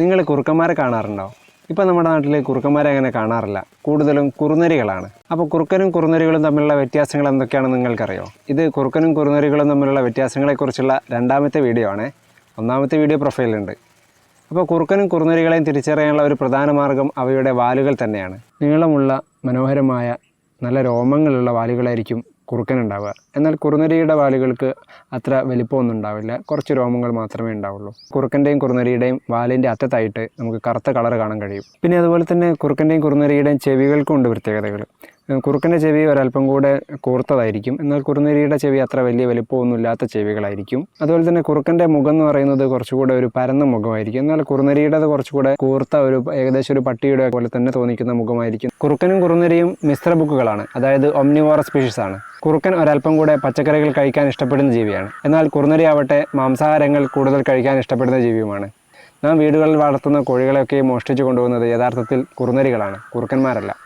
നിങ്ങൾ കുറുക്കന്മാരെ കാണാറുണ്ടോ? ഇപ്പോൾ നമ്മുടെ നാട്ടിൽ കുറുക്കന്മാരെ അങ്ങനെ കാണാറില്ല. കൂടുതലും കുറുനരികളാണ്. അപ്പോൾ കുറുക്കനും കുറുനരികളും തമ്മിലുള്ള വ്യത്യാസങ്ങൾ എന്തൊക്കെയാണെന്ന് നിങ്ങൾക്കറിയോ? ഇത് കുറുക്കനും കുറുനരികളും തമ്മിലുള്ള വ്യത്യാസങ്ങളെക്കുറിച്ചുള്ള രണ്ടാമത്തെ വീഡിയോ ആണ്. ഒന്നാമത്തെ വീഡിയോ പ്രൊഫൈലുണ്ട്. അപ്പോൾ കുറുക്കനും കുറുനരികളെയും തിരിച്ചറിയാനുള്ള ഒരു പ്രധാന മാർഗം അവയുടെ വാലുകൾ തന്നെയാണ്. നീളമുള്ള മനോഹരമായ നല്ല രോമങ്ങളുള്ള വാലുകളായിരിക്കും കുറുക്കനുണ്ടാവുക. എന്നാൽ കുറുനരിയുടെ വാലുകൾക്ക് അത്ര വലിപ്പമൊന്നും ഉണ്ടാവില്ല. കുറച്ച് രോമങ്ങൾ മാത്രമേ ഉണ്ടാവുള്ളൂ. കുറുക്കന്റെയും കുറുനരിയുടെയും വാലിന്റെ അറ്റത്തായിട്ട് നമുക്ക് കറുത്ത കളർ കാണാൻ കഴിയും. പിന്നെ അതുപോലെ തന്നെ കുറുക്കന്റെയും കുറുനരിയുടെയും ചെവികൾക്കും ഉണ്ട് പ്രത്യേകതകൾ. കുറുക്കന്റെ ചെവി ഒരല്പം കൂടെ കൂർത്തതായിരിക്കും. എന്നാൽ കുറുനരിയുടെ ചെവി അത്ര വലിയ വലിപ്പമൊന്നും ഇല്ലാത്ത ചെവികളായിരിക്കും. അതുപോലെ തന്നെ കുറുക്കന്റെ മുഖം എന്ന് പറയുന്നത് കുറച്ചുകൂടെ ഒരു പരന്ന മുഖമായിരിക്കും. എന്നാൽ കുറുനരിയുടേത് കുറച്ചുകൂടെ കൂർത്ത ഒരു ഏകദേശം ഒരു പട്ടിയുടെ പോലെ തന്നെ തോന്നിക്കുന്ന മുഖമായിരിക്കും. കുറുക്കനും കുറുനരിയും മിശ്ര ബുക്കുകളാണ്. അതായത് ഒംനിവോറ സ്പീഷീസ് ആണ്. കുറുക്കൻ ഒരല്പം കൂടെ പച്ചക്കറികൾ കഴിക്കാൻ ഇഷ്ടപ്പെടുന്ന ജീവിയാണ്. എന്നാൽ കുറുനരി ആവട്ടെ മാംസാഹാരങ്ങൾ കൂടുതൽ കഴിക്കാൻ ഇഷ്ടപ്പെടുന്ന ജീവിയുമാണ്. നാം വീടുകളിൽ വളർത്തുന്ന കോഴികളെയൊക്കെ മോഷ്ടിച്ചു കൊണ്ടുപോകുന്നത് യഥാർത്ഥത്തിൽ കുറുനരികളാണ്. കുറുക്കന്മാരല്ല.